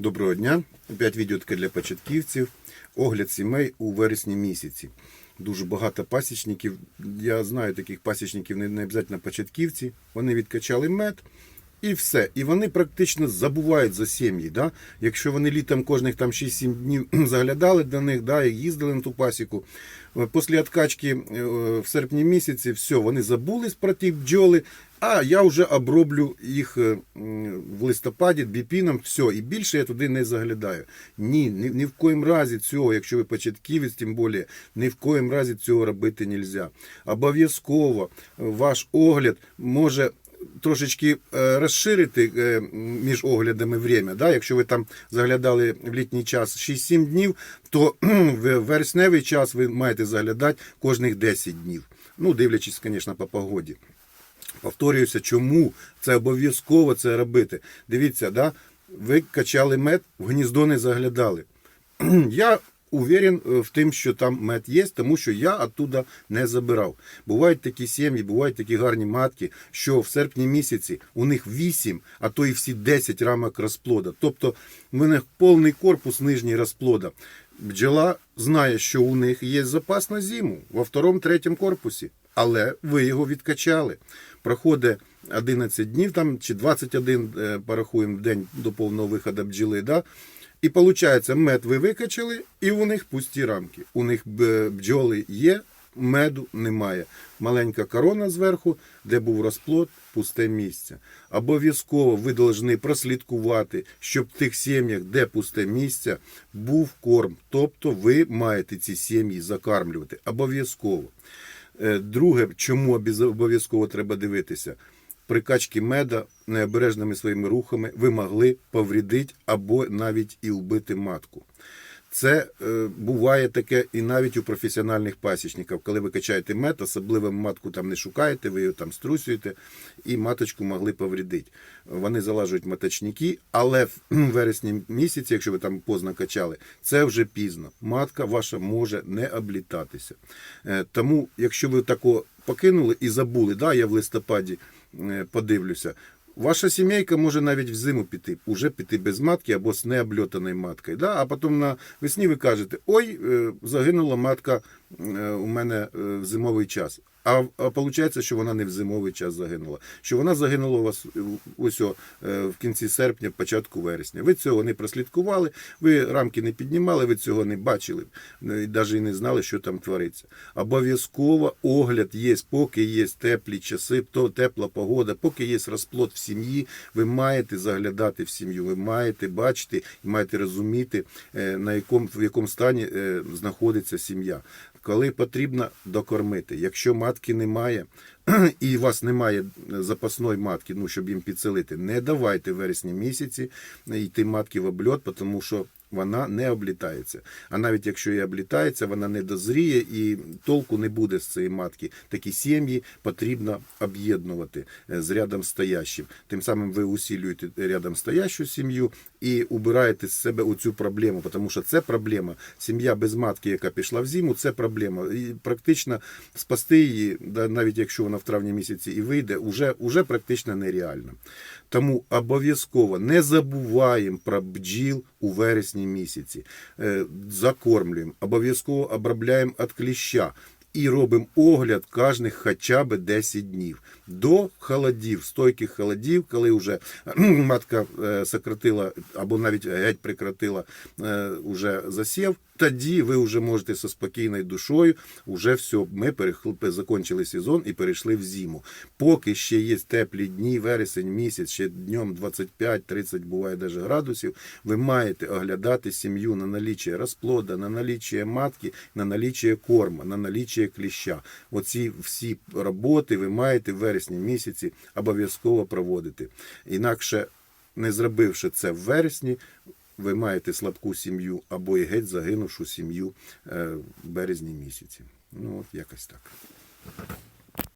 Доброго дня. Опять відео для початківців. Огляд сімей у вересні місяці. Дуже багато пасічників. Я знаю таких пасічників, не обов'язково початківці. Вони відкачали мед і все. І вони практично забувають за сім'ї. Да? Якщо вони літом кожних там 6-7 днів заглядали до них, да, і їздили на ту пасіку. е, Після відкачки е, в серпні місяці все, вони забулись про ті бджоли, а я вже оброблю їх е, в листопаді біпіном, все, і більше я туди не заглядаю. Ні, ні, ні в коїм разі цього, якщо ви початківець, тим більше, ні в коїм разі цього робити не можна. Обов'язково ваш огляд може трошечки е, розширити е, між оглядами время. Да? Якщо ви там заглядали в літній час 6-7 днів, то в вересневий час ви маєте заглядати кожних 10 днів. Ну, дивлячись, звісно, по погоді. Повторююся, чому це обов'язково це робити. Дивіться, да? ви качали мед, в гніздо не заглядали. Я уверен е, в тим, що там мед є, тому що я оттуда не забирав. Бувають такі сім'ї, бувають такі гарні матки, що в серпні місяці у них 8, а то і всі 10 рамок розплода. Тобто в мене повний корпус нижній розплода. Бджола знає, що у них є запас на зиму во второму, третьому корпусі, але ви його відкачали. Проходить 11 днів там, чи 21 е, порахуємо день до повного виходу бджоли. Да? І виходить, мед ви викачали, і у них пусті рамки. У них бджоли є, меду немає. Маленька корона зверху, де був розплод, пусте місце. Обов'язково ви повинні прослідкувати, щоб в тих сім'ях, де пусте місце, був корм. Тобто ви маєте ці сім'ї закармлювати. Обов'язково. Е, Друге, чому обов'язково треба дивитися? При качці меда необережними своїми рухами ви могли повредити або навіть і вбити матку. Це е, буває таке і навіть у професіональних пасічників, коли ви качаєте мед, особливо матку там не шукаєте, ви її там струсюєте, і маточку могли повредити. Вони залажують маточники, але в вересні місяці, якщо ви там поздно качали, це вже пізно. Матка ваша може не облітатися. Е, Тому, якщо ви тако покинули і забули, да, я в листопаді подивлюся. Ваша сімейка може навіть в зиму піти, уже піти без матки або з необльотаною маткою. Да? А потім на весні ви кажете, ой, е, загинула матка е, у мене е, в зимовий час. А, виходить, що вона не в зимовий час загинула. Що вона загинула у вас ось о, е, в кінці серпня, початку вересня. Ви цього не прослідкували, ви рамки не піднімали, ви цього не бачили, навіть і не знали, що там твориться. Обов'язково огляд є, поки є теплі часи, то тепла погода, поки є розплод в сім'ї, ви маєте заглядати в сім'ю, ви маєте бачити і маєте розуміти, е, на якому, в якому стані е, знаходиться сім'я. Коли потрібно докормити. Якщо матки немає. І у вас немає запасної матки, ну щоб їм підселити, не давайте в вересні місяці йти матки в обльот, тому що вона не облітається. А навіть якщо і облітається, вона не дозріє і толку не буде з цієї матки. Такі сім'ї потрібно об'єднувати е, з рядом стоящим. Тим самим ви усилюєте рядом стоящу сім'ю і убираєте з себе оцю проблему, тому що це проблема. Сім'я без матки, яка пішла в зиму, це проблема. І практично спасти її, навіть якщо вона в травні місяці і вийде, уже, уже практично нереально. Тому обов'язково не забуваємо про бджіл у вересні місяці. Е, Закормлюємо, обов'язково обробляємо від кліща. І робимо огляд кожних хоча б 10 днів до холодів, стойких холодів, коли вже матка е, сократила або навіть геть прекратила е, уже засів. Тоді ви вже можете зі спокійною душою, вже все, ми закончили сезон і перейшли в зиму. Поки ще є теплі дні, вересень місяць, ще днем 25-30 буває навіть градусів, ви маєте оглядати сім'ю на наліччя розплода, на наліччя матки, на наліччя корма, на наліччя кліща. Оці всі роботи ви маєте в вересні місяці обов'язково проводити. Інакше, не зробивши це в вересні, ви маєте слабку сім'ю або і геть загинувшу сім'ю е, в березні місяці. Ну, от якось так.